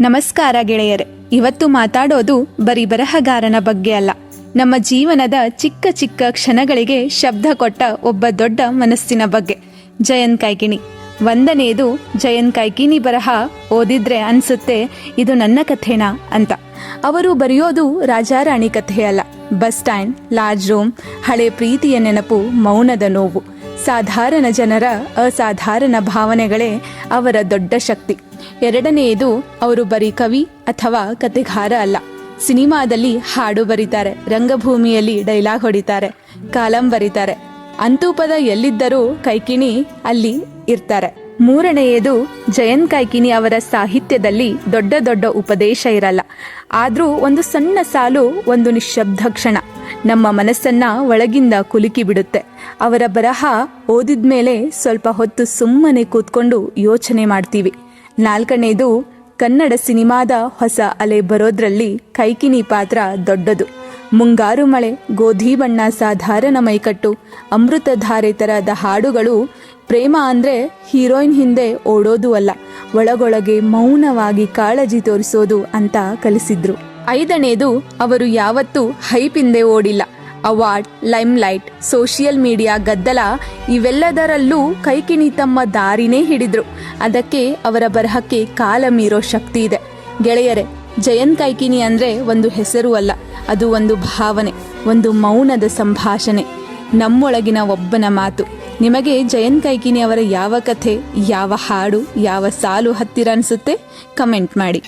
ನಮಸ್ಕಾರ ಗೆಳೆಯರೆ. ಇವತ್ತು ಮಾತಾಡೋದು ಬರೀ ಬರಹಗಾರನ ಬಗ್ಗೆ ಅಲ್ಲ. ನಮ್ಮ ಜೀವನದ ಚಿಕ್ಕ ಚಿಕ್ಕ ಕ್ಷಣಗಳಿಗೆ ಶಬ್ದ ಕೊಟ್ಟ ಒಬ್ಬ ದೊಡ್ಡ ಮನಸ್ಸಿನ ಬಗ್ಗೆ. ಜಯನ್ ಕೈಕಿಣಿ. ಒಂದನೆಯದು ಜಯನ್ ಕೈಕಿಣಿ ಬರಹ ಓದಿದ್ರೆ ಅನ್ಸುತ್ತೆ, ಇದು ನನ್ನ ಕಥೆನಾ ಅಂತ. ಅವರು ಬರೆಯೋದು ರಾಜಾರಾಣಿ ಕಥೆ ಅಲ್ಲ. ಬಸ್ ಸ್ಟ್ಯಾಂಡ್ ಲಾರ್ಜ್ ರೂಮ್, ಹಳೆ ಪ್ರೀತಿಯ ನೆನಪು, ಮೌನದ ನೋವು. ಸಾಧಾರಣ ಜನರ ಅಸಾಧಾರಣ ಭಾವನೆಗಳೇ ಅವರ ದೊಡ್ಡ ಶಕ್ತಿ. ಎರಡನೆಯದು ಅವರು ಬರೀ ಕವಿ ಅಥವಾ ಕತೆಗಾರ ಅಲ್ಲ. ಸಿನಿಮಾದಲ್ಲಿ ಹಾಡು ಬರೀತಾರೆ, ರಂಗಭೂಮಿಯಲ್ಲಿ ಡೈಲಾಗ್ ಹೊಡಿತಾರೆ, ಕಾಲಂ ಬರೀತಾರೆ. ಅಂತೂಪದ ಎಲ್ಲಿದ್ದರೂ ಕೈಕಿಣಿ ಅಲ್ಲಿ ಇರ್ತಾರೆ. ಮೂರನೆಯದು ಜಯನ್ ಕೈಕಿನಿ ಅವರ ಸಾಹಿತ್ಯದಲ್ಲಿ ದೊಡ್ಡ ದೊಡ್ಡ ಉಪದೇಶ ಇರಲ್ಲ. ಆದರೂ ಒಂದು ಸಣ್ಣ ಸಾಲು ಒಂದು ನಿಶಬ್ದ ಕ್ಷಣ. ನಮ್ಮ ಮನಸ್ಸನ್ನ ಒಳಗಿಂದ ಕುಲುಕಿ ಬಿಡುತ್ತೆ. ಅವರ ಬರಹ ಓದಿದ ಮೇಲೆ ಸ್ವಲ್ಪ ಹೊತ್ತು ಸುಮ್ಮನೆ ಕೂತ್ಕೊಂಡು ಯೋಚನೆ ಮಾಡ್ತೀವಿ. ನಾಲ್ಕನೇದು ಕನ್ನಡ ಸಿನಿಮಾದ ಹೊಸ ಅಲೆ ಬರೋದ್ರಲ್ಲಿ ಕೈಕಿನಿ ಪಾತ್ರ ದೊಡ್ಡದು. ಮುಂಗಾರು ಮಳೆ, ಗೋಧಿ ಬಣ್ಣ ಸಾಧಾರಣ ಮೈಕಟ್ಟು ಅಮೃತಧಾರೆ ತರಹದ ಹಾಡುಗಳು. ಪ್ರೇಮ ಅಂದ್ರೆ ಹೀರೋಯಿನ್ ಹಿಂದೆ ಓಡೋದು ಅಲ್ಲ, ಒಳಗೊಳಗೆ ಮೌನವಾಗಿ ಕಾಳಜಿ ತೋರಿಸೋದು ಅಂತ ಕಲಿಸಿದ್ರು. ಐದನೇದು, ಅವರು ಯಾವತ್ತೂ ಹೈಪ್ ಹಿಂದೆ ಓಡಿಲ್ಲ. ಅವಾರ್ಡ್, ಲೈಮ್ಲೈಟ್, ಸೋಷಿಯಲ್ ಮೀಡಿಯಾ ಗದ್ದಲ, ಇವೆಲ್ಲದರಲ್ಲೂ ಕೈಕಿಣಿ ತಮ್ಮ ದಾರಿನೇ ಹಿಡಿದ್ರು. ಅದಕ್ಕೆ ಅವರ ಬರಹಕ್ಕೆ ಕಾಲ ಮೀರೋ ಶಕ್ತಿ ಇದೆ. ಗೆಳೆಯರೆ ಜಯಂತ್ ಕೈಕಿನಿ ಅಂದರೆ ಒಂದು ಹೆಸರು ಅಲ್ಲ, ಅದು ಒಂದು ಭಾವನೆ, ಒಂದು ಮೌನದ ಸಂಭಾಷಣೆ, ನಮ್ಮೊಳಗಿನ ಒಬ್ಬನ ಮಾತು. ನಿಮಗೆ ಜಯಂತ್ ಕೈಕಿನಿ ಅವರ ಯಾವ ಕಥೆ, ಯಾವ ಹಾಡು, ಯಾವ ಸಾಲು ಹತ್ತಿರ ಅನಿಸುತ್ತೆ? ಕಮೆಂಟ್ ಮಾಡಿ.